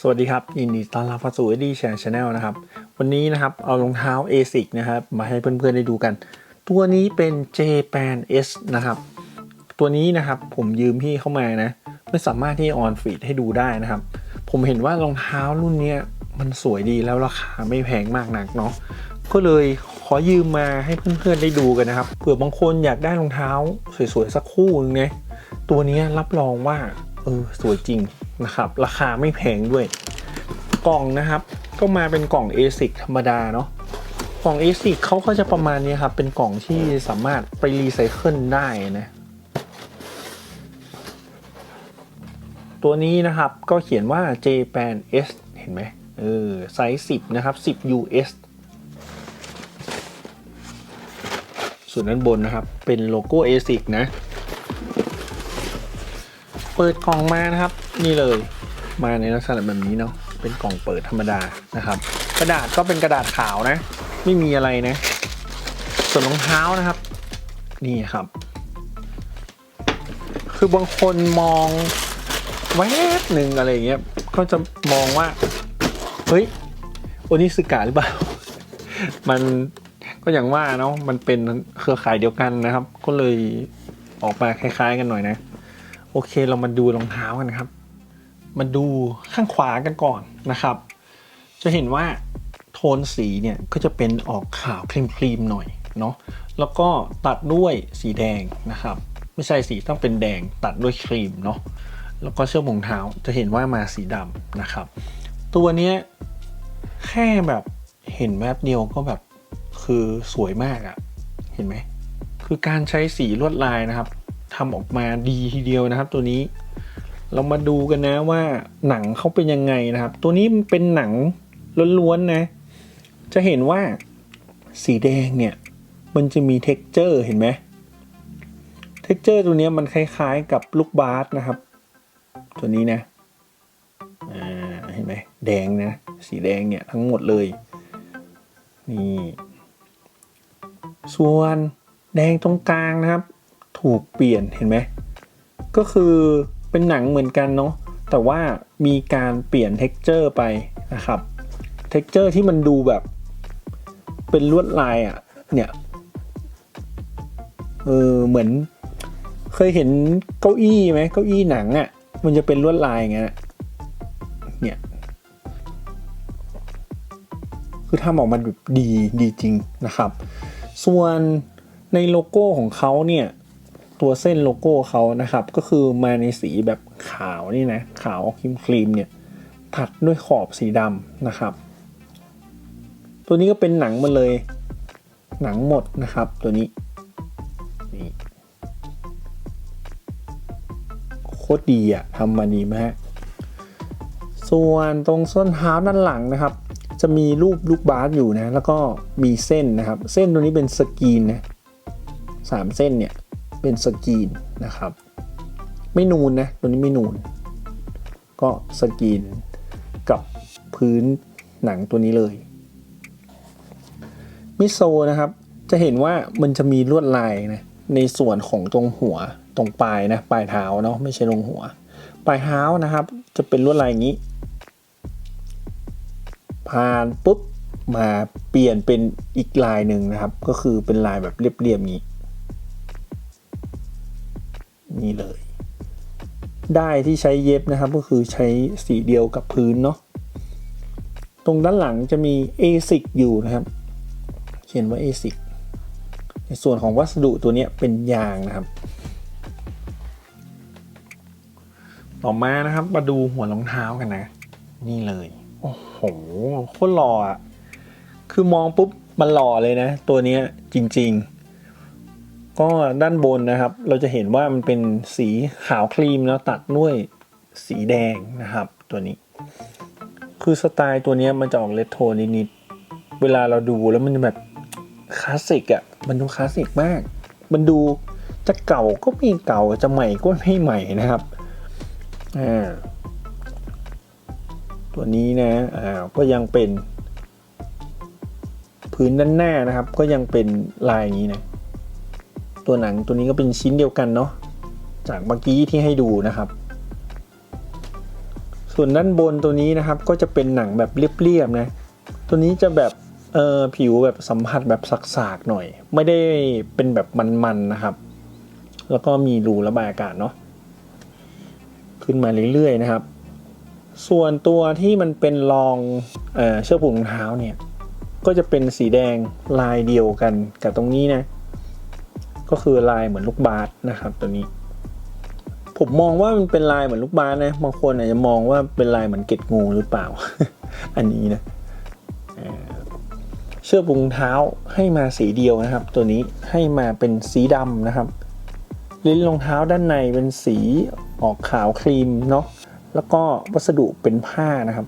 สวัสดีครับ ยินดีต้อนรับเข้าสู่ e d ดี้แชร์ชาแนลนะครับ วันนี้นะครับเอารองเท้า ASIC นะครับมาให้เพื่อนๆได้ดูกัน ตัวนี้เป็น J-Pan S นะครับ ตัวนี้นะครับผมยืมพี่เข้ามานะไม่สามารถที่ออนฟีดให้ดูได้นะครับ ผมเห็นว่ารองเท้ารุ่นนี้มันสวยดีแล้วราคาไม่แพงมากนักเนาะก็เลยขอยืมมาให้เพื่อนๆได้ดูกันนะครับเผื่อบางคนอยากได้รองเท้าสวยๆสักคู่นึงเนะตัวนี้รับรองว่าเออสวยจริง นะครับ ราคาไม่แพงด้วย กล่องนะครับ ก็มาเป็นกล่อง ASIC ธรรมดาเนาะกล่อง ASIC เขาก็จะประมาณนี้ครับ เป็นกล่องที่สามารถไปรีไซเคิลได้นะตัวนี้นะครับก็เขียนว่า Japan S เห็นไหมเออไซส์10 นะครับ 10 US ส่วนด้านบนนะครับ เป็นโลโก้ ASIC นะ เปิดกล่องมานะครับ นี่เลย มาในลักษณะแบบนี้เนาะเป็นกล่องเปิดธรรมดานะครับ กระดาษก็เป็นกระดาษขาวนะ ไม่มีอะไรนะ ส่วนรองเท้านะครับ นี่ครับ คือบางคนมองแวบหนึ่งอะไรเงี้ยก็จะมองว่า เฮ้ยโอนิสกาหรือเปล่า มันก็อย่างว่าเนาะมันเป็นเครือข่ายเดียวกันนะครับ ก็เลยออกมาคล้าย ๆ กันหน่อยนะ โอเคเรามาดูรองเท้ากันครับ มาดูข้างขวากันก่อนนะครับ จะเห็นว่าโทนสีเนี่ยก็จะเป็นออกขาวครีมๆหน่อยเนาะแล้วก็ตัดด้วยสีแดงนะครับ ไม่ใช่สีต้องเป็นแดงตัดด้วยครีมเนาะแล้วก็เชือกรองเท้าจะเห็นว่ามาสีดำนะครับ ตัวเนี้ยแค่แบบเห็นแวบเดียวก็แบบคือสวยมากอะ่ะ เห็นไหม คือการใช้สีลวดลายนะครับ ทำออกมาดีทีเดียวนะครับ ตัวนี้เรามาดูกันนะว่าหนังเขาเป็นยังไงนะครับ ตัวนี้มันเป็นหนังล้วนๆนะ จะเห็นว่าสีแดงเนี่ย มันจะมี t e x t อร์เห็นไหม t e x t อร์ตัวนี้มันคล้ายๆกับลูกบาสนะครับ ตัวนี้นะอ่าเห็นไหมแดงนะ สีแดงเนี่ยทั้งหมดเลย นี่ ส่วนแดงตรงกลางนะครับ ถูกเปลี่ยนเห็นไหมก็คือเป็นหนังเหมือนกันเนาะแต่ว่ามีการเปลี่ยน t e x t อร์ไปนะครับ t e x t อร์ที่มันดูแบบเป็นลวดลายอะ่ะเนี่ยเออเหมือน เคยเห็นเก้าอี้ไหมเก้าอี้หนังอะ่ะมันจะเป็นลวดลายอย่างเงี้ยเนี่ยคือทำออกมาแบบดีดีจริงนะครับ ส่วนในโลโก้ของเขาเนี่ย ตัวเส้นโลโก้เขานะครับ ก็คือมาในสีแบบขาวนี่นะ ขาวครีมครีมเนี่ยตัดด้วยขอบสีดำนะครับ ตัวนี้ก็เป็นหนังมาเลย หนังหมดนะครับตัวนี้นี่โคตรดีอะทำมาดีมากส่วนตรงส้นเท้าด้านหลังนะครับ จะมีรูปลูกบาสอยู่นะ แล้วก็มีเส้นนะครับ เส้นตัวนี้เป็นสกรีนนะสามเส้นเนี่ย เป็นสกรีนนะครับ ไม่นูนนะตัวนี้ไม่นูน ก็สกรีนกับพื้นหนังตัวนี้เลยมิโซนะครับจะเห็นว่ามันจะมีลวดลายนะในส่วนของตรงหัวตรงปลายนะปลายเท้าเนาะไม่ใช่ตรงหัว ปลายเท้านะครับ จะเป็นลวดลายอย่างนี้ ผ่านปุ๊บมาเปลี่ยนเป็นอีกลายหนึ่งนะครับ ก็คือเป็นลายแบบเรียบๆนี้ นี่เลย ได้ที่ใช้เย็บนะครับก็คือใช้สีเดียวกับพื้นเนาะตรงด้านหลังจะมี ASIC อยู่นะครับ เขียนว่า ASIC ในส่วนของวัสดุตัวนี้เป็นยางนะครับ ต่อมานะครับมาดูหัวรองเท้ากันนะ นี่เลย โอ้โหโคตรหล่ออะ คือมองปุ๊บมันหล่อเลยนะ ตัวนี้จริง ๆ ก็ด้านบนนะครับ เราจะเห็นว่ามันเป็นสีขาวครีมแล้วตัดด้วยสีแดงนะครับ ตัวนี้ คือสไตล์ตัวนี้มันจะออกเลตโทนนิดๆเวลาเราดูแล้วมันจะแบบคลาสสิกอะมันดูคลาสสิกมาก มันดูจะเก่าก็ไม่เก่าจะใหม่ก็ไม่ใหม่นะครับอ่าตัวนี้นะอ่าก็ยังเป็น พื้นด้านหน้านะครับ ก็ยังเป็นลายนี้นะ ตัวหนังตัวนี้ก็เป็นชิ้นเดียวกันเนาะจากเมื่อกี้ที่ให้ดูนะครับ ส่วนด้านบนตัวนี้นะครับก็จะเป็นหนังแบบเรียบๆนะ ตัวนี้จะแบบเออผิวแบบสัมผัสแบบสากๆหน่อย ไม่ได้เป็นแบบมันๆนะครับ แล้วก็มีรูระบายอากาศเนาะขึ้นมาเรื่อยๆนะครับ ส่วนตัวที่มันเป็นรองเออเชือกผูกรองเท้าเนี่ยก็จะเป็นสีแดงลายเดียวกันกับตรงนี้นะ ก็คือลายเหมือนลูกบาสนะครับตัวนี้ ผมมองว่ามันเป็นลายเหมือนลูกบาสนะบางคนอาจจะมองว่าเป็นลายเหมือนเกล็ดงูหรือเปล่า อันนี้นะเชือกผูกรองเท้าให้มาสีเดียวนะครับ ตัวนี้ให้มาเป็นสีดำนะครับ ลิ้นรองเท้าด้านในเป็นสีออกขาวครีมเนาะแล้วก็วัสดุเป็นผ้านะครับ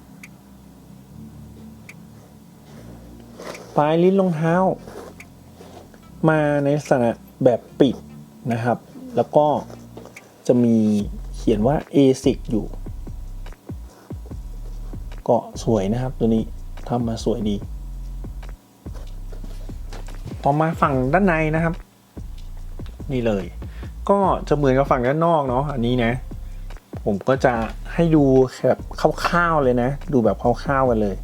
ปลายลิ้นรองเท้า มาในลักษณะ แบบปิดนะครับ แล้วก็จะมีเขียนว่า ASIC อยู่ก็สวยนะครับตัวนี้ทำมาสวยดี ต่อมาฝั่งด้านในนะครับ นี่เลย ก็จะเหมือนกับฝั่งด้านนอกเนาะอันนี้นะ ผมก็จะให้ดูแบบคร่าวๆเลยนะ ดูแบบคร่าวๆกันเลย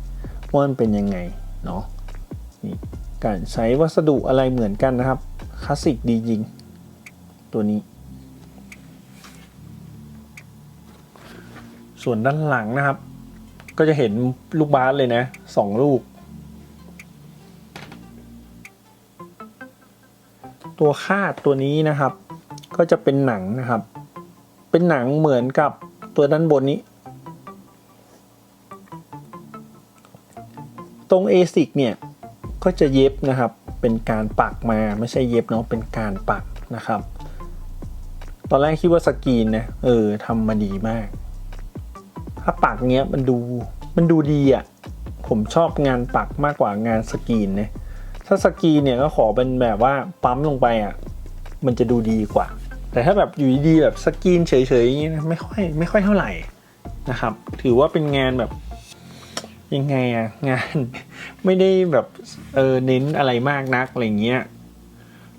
ว่ามันเป็นยังไงเนาะนี่การใช้วัสดุอะไรเหมือนกันนะครับ คลาสสิกดีจริง ตัวนี้ ส่วนด้านหลังนะครับ ก็จะเห็นลูกบาสเลยนะสองลูก ตัวคาดตัวนี้นะครับ ก็จะเป็นหนังนะครับ เป็นหนังเหมือนกับตัวด้านบนนี้ตรง ASIC เนี่ย ก็จะเย็บนะครับ เป็นการปักมาไม่ใช่เย็บเนาะเป็นการปักนะครับ ตอนแรกคิดว่าสกรีนนะเออทำมาดีมาก ถ้าปักเงี้ยมันดูมันดูดีอะ่ะผมชอบงานปักมากกว่างานสกรีนนะถ้าสกรีนเนี่ยก็ขอเป็นแบบว่าปั๊มลงไปอะ่ะมันจะดูดีกว่า แต่ถ้าแบบอยู่ดีๆแบบสกรีนเฉยๆอย่างนี้นะไม่ค่อยไม่ค่อยเท่าไหร่นะครับ ถือว่าเป็นงานแบบ ยังไงอะงานไม่ได้แบบเออเน้นอะไรมากนักอะไรเงี้ย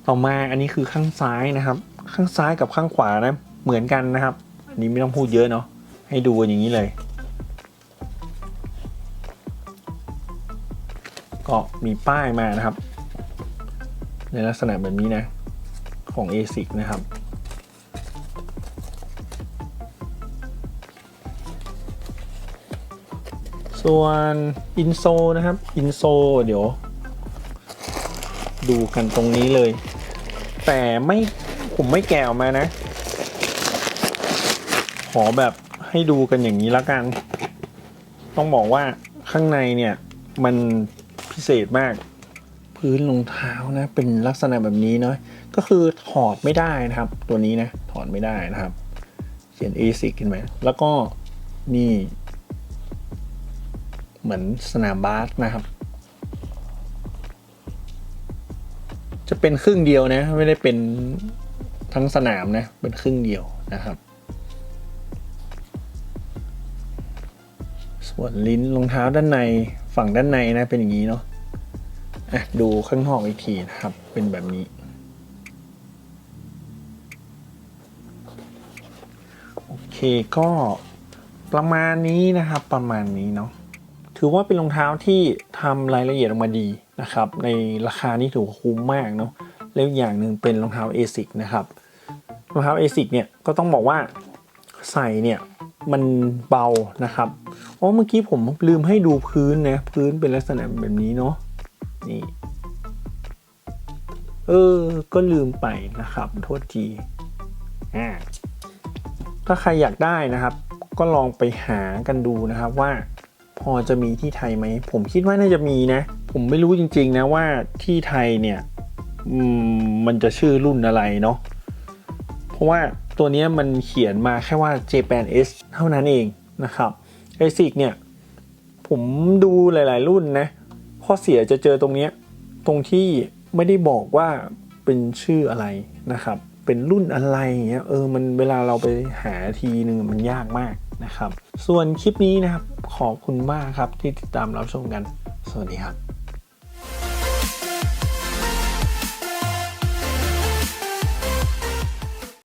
ต่อมาอันนี้คือข้างซ้ายนะครับ ข้างซ้ายกับข้างขวานะ เหมือนกันนะครับ อันนี้ไม่ต้องพูดเยอะเนาะให้ดูกันอย่างนี้เลย ก็มีป้ายมานะครับ ในลักษณะแบบนี้นะ ของ ASIC นะครับ ส่วนอินโซนะครับอินโซเดี๋ยว ดูกันตรงนี้เลย แต่ไม่ผมไม่แกะออกมานะ ขอแบบให้ดูกันอย่างนี้แล้วกัน ต้องบอกว่าข้างในเนี่ยมันพิเศษมาก พื้นรองเท้านะ เป็นลักษณะแบบนี้เนาะก็คือถอดไม่ได้นะครับ ตัวนี้นะ ถอดไม่ได้นะครับ เขียน ASIC ขึ้นไหมแล้วก็นี่ เหมือนสนามบาสนะครับ จะเป็นครึ่งเดียวนะไม่ได้เป็นทั้งสนามนะเป็นครึ่งเดียวนะครับ ส่วนลิ้นรองเท้าด้านในฝั่งด้านในนะเป็นอย่างนี้เนาะอะดูข้างนอกอีกทีนะครับ เป็นแบบนี้ โอเคก็ประมาณนี้นะครับประมาณนี้เนาะ ถือว่าเป็นรองเท้าที่ทำรายละเอียดออกมาดีนะครับ ในราคานี่ถือว่าคุ้มมากเนาะแล้วอีกอย่างหนึ่งเป็นรองเท้า ASIC นะครับรองเท้า ASIC เนี่ยก็ต้องบอกว่าใส่เนี่ยมันเบานะครับอ๋อเมื่อกี้ผมลืมให้ดูพื้นนะพื้นเป็นลักษณะแบบนี้เนาะนี่เออ ก็ลืมไปนะครับ โทษทีอ่าถ้าใครอยากได้นะครับ ก็ลองไปหากันดูนะครับว่า พอจะมีที่ไทยไหม ผมคิดว่าน่าจะมีนะ ผมไม่รู้จริง ๆ นะว่าที่ไทยเนี่ยมันจะชื่อรุ่นอะไรเนาะเพราะว่าตัวนี้มันเขียนมาแค่ว่า Japan S เท่านั้นเองนะครับ ASIC เนี่ย ผมดูหลาย ๆ รุ่นนะข้อเสียจะเจอตรงนี้ตรงที่ไม่ได้บอกว่าเป็นชื่ออะไรนะครับ เป็นรุ่นอะไรเงี้ยเออมันเวลาเราไปหาทีหนึ่งมันยากมากนะครับ ส่วนคลิปนี้นะครับ ขอบคุณมากครับที่ติดตามรับชมกัน สวัสดีครับ